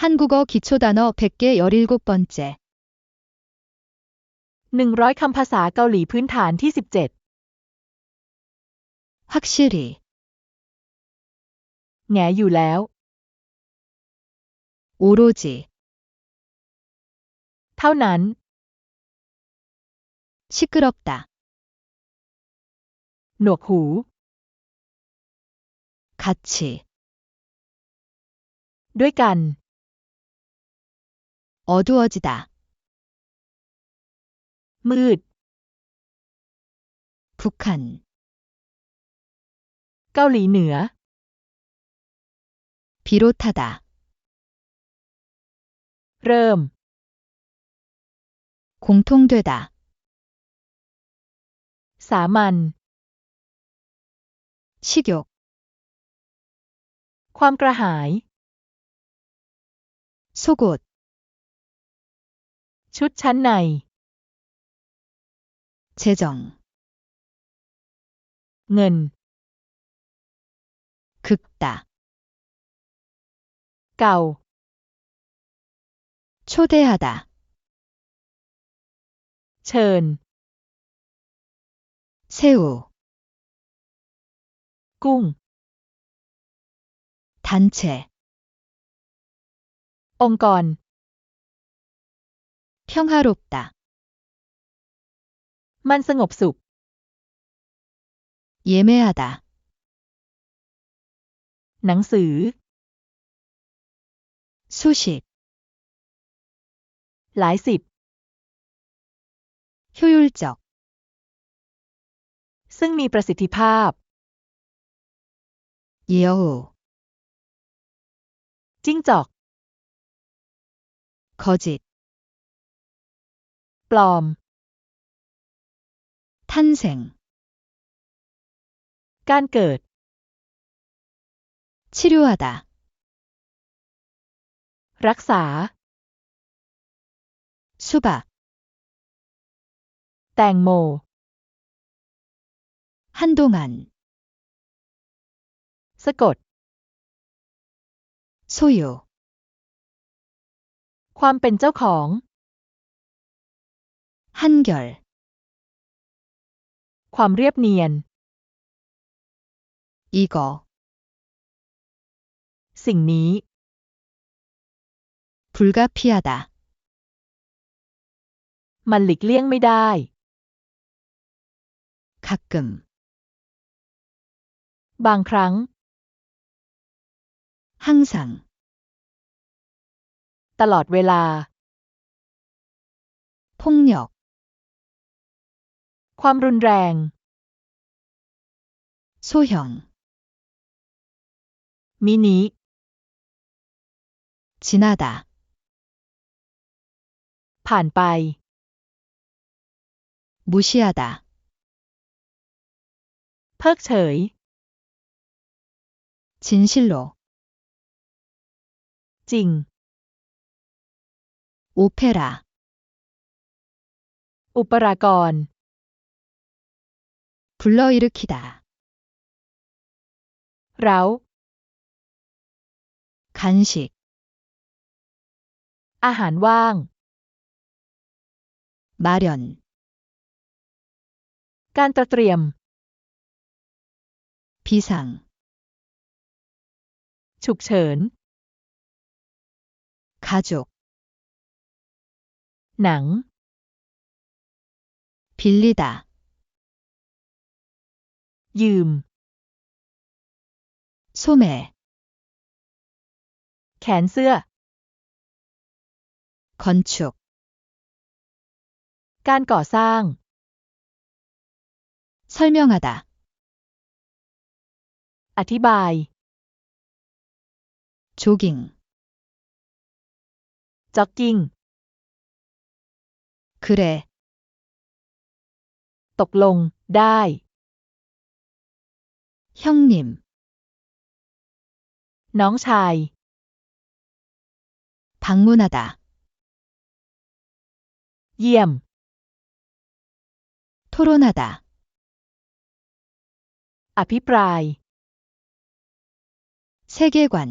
한국어 기초단어 100개 17번째. หนึ่งร้อยคำภาษาเกาหลีพื้นฐานที่สิบเจ็ด 확실히, แงอยู่แล้ว 오로지, เท่านั้น 시끄럽다, หนวกหู 같이, ด้วยกัน 어두워지다, มืด 북한, เกาหลีเหนือ 비롯하다, เริ่ม 공통되다, สามัญ 식욕, ความกระหาย 속옷, ชุดชั้นใน 재정, เงิน 긁다, เก่า 초대하다, เชิญ 새우, กุ้ง 단체, องค์กร 평화롭다, มันสงบสุข 예매하다, หนังสือ 수십, หลายสิบ 효율적, ซึ่งมีประสิทธิภาพ 여우, จิ้งจอก 거짓, ปลอม 탄생, การเกิด 치료하다, รักษา 수박, แตงโม 한동안, สะกด 소유, ความเป็นเจ้าของ 한결, ความเรียบเนียน 이거, สิ่งนี้ 불가피하다, มันหลีกเลี่ยงไม่ได้ 가끔, บางครั้ง 항상, ตลอดเวลา 폭력, ความรุนแรง 소형, มินิ 지나다, ผ่านไป 무시하다, เพิกเฉย 진실로, จริง 오페라, อุปรากร 불러일으키다. 라우 간식. 아한왕 마련. 깐떠트리엄 비상. 축천 가족. 낭. 빌리다. ยืม 소매, แขนเสื้อ 건축, การก่อสร้าง 설명하다, อธิบาย 조깅, จ็อกกิ้ง 그래, ตกลง ได้ 형님, น้องชาย 방문하다, เยี่ยม 토론하다, อภิปราย 세계관,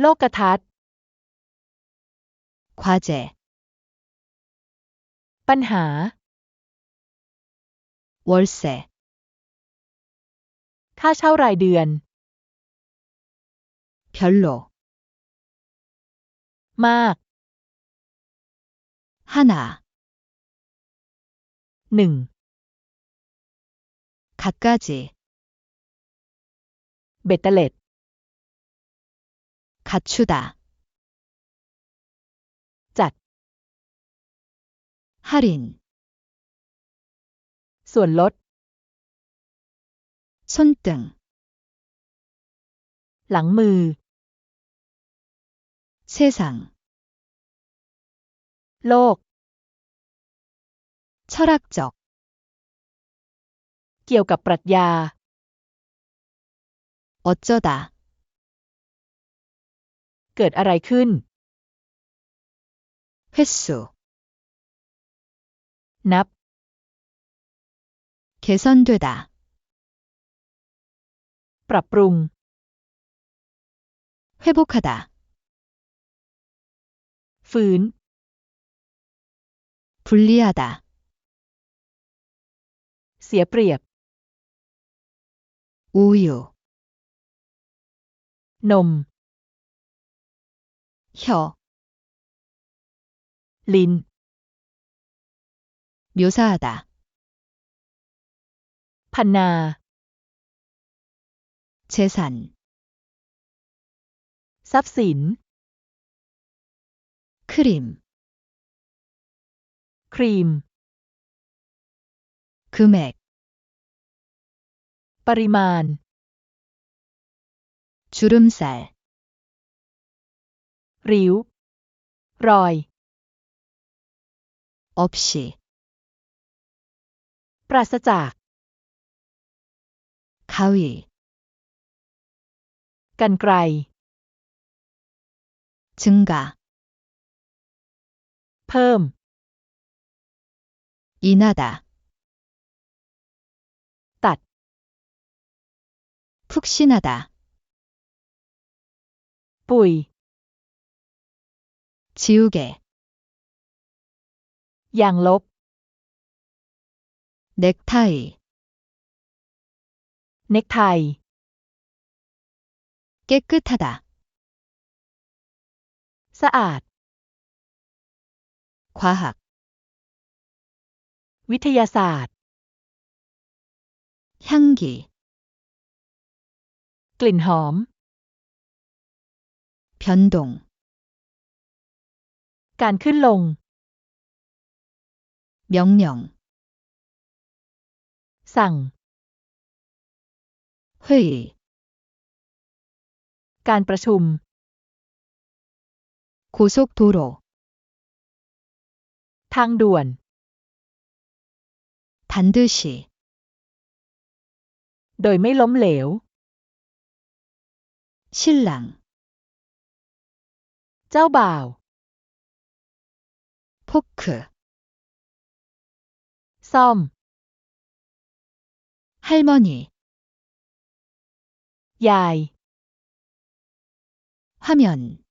โลกทัศน์ 과제, ปัญหา 월세, ค่าเช่ารายเดือน 별로, มาก 하나, หนึ่ง 갖가지, เบ็ดเตล็ด 갖추다, จัด 할인, ส่วนลด 손등, หลังมือ 세상, โลก 철학적, เกี่ยวกับปรัชญา 어쩌다, เกิดอะไรขึ้น 횟수, นับ 개선되다, ปรับปรุง 회복하다, ฟื้น 분리하다, เสียเปรียบ 우유, นม 혀, ลิ้น 묘사하다, พันนา 재산, ทรัพย์สิน 크림, ครีม 금액, ปริมาณ 주름살, ริ้ว รอย 없이, ปราศจาก 가위, กันไกร 증가, เพิ่ม 인하다, ตัด 푹신하다, ปุ๋ย 지우개, อย่างลบ 넥타이, เน็กไท 깨끗하다, สะอาด 과학, วิทยาศาสตร์ 향기, กลิ่นหอม 변동, การขึ้นลง 명령, สั่ง 회의, การประชุม 고속도로, ทางด่วน 반드시, โดยไม่ล้มเหลว 신랑, เจ้าบ่าว 포크, ซ่อม 할머니, ยาย 화면.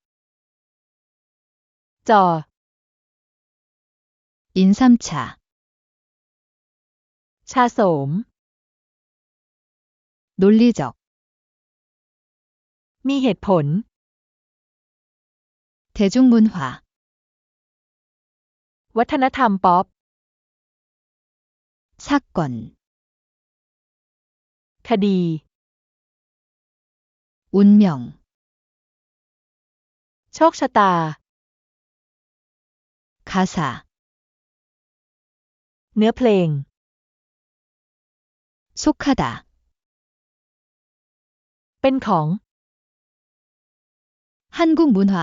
저. 인삼차. 차소음. 논리적. 미해폰. 대중문화. 와타나탐법. 사건. 카디 운명. โชคชะตา 가사, เนื้อเพลง 속하다, เป็นของ 한국 문화,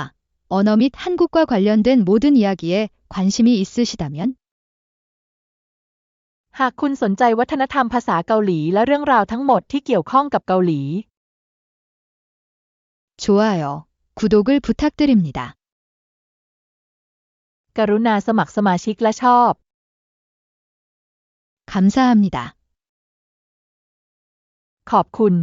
언어 및 한국과 관련된 모든 이야기에 관심이 있으시다면 หากคุณสนใจวัฒนธรรมภาษาเกาหลีและเรื่องราวทั้งหมดที่เกี่ยวข้องกับเกาหลี 좋아요, 구독을 부탁드립니다. กรุณาสมัครสมาชิกและชอบ 감사합니다. ขอบคุณ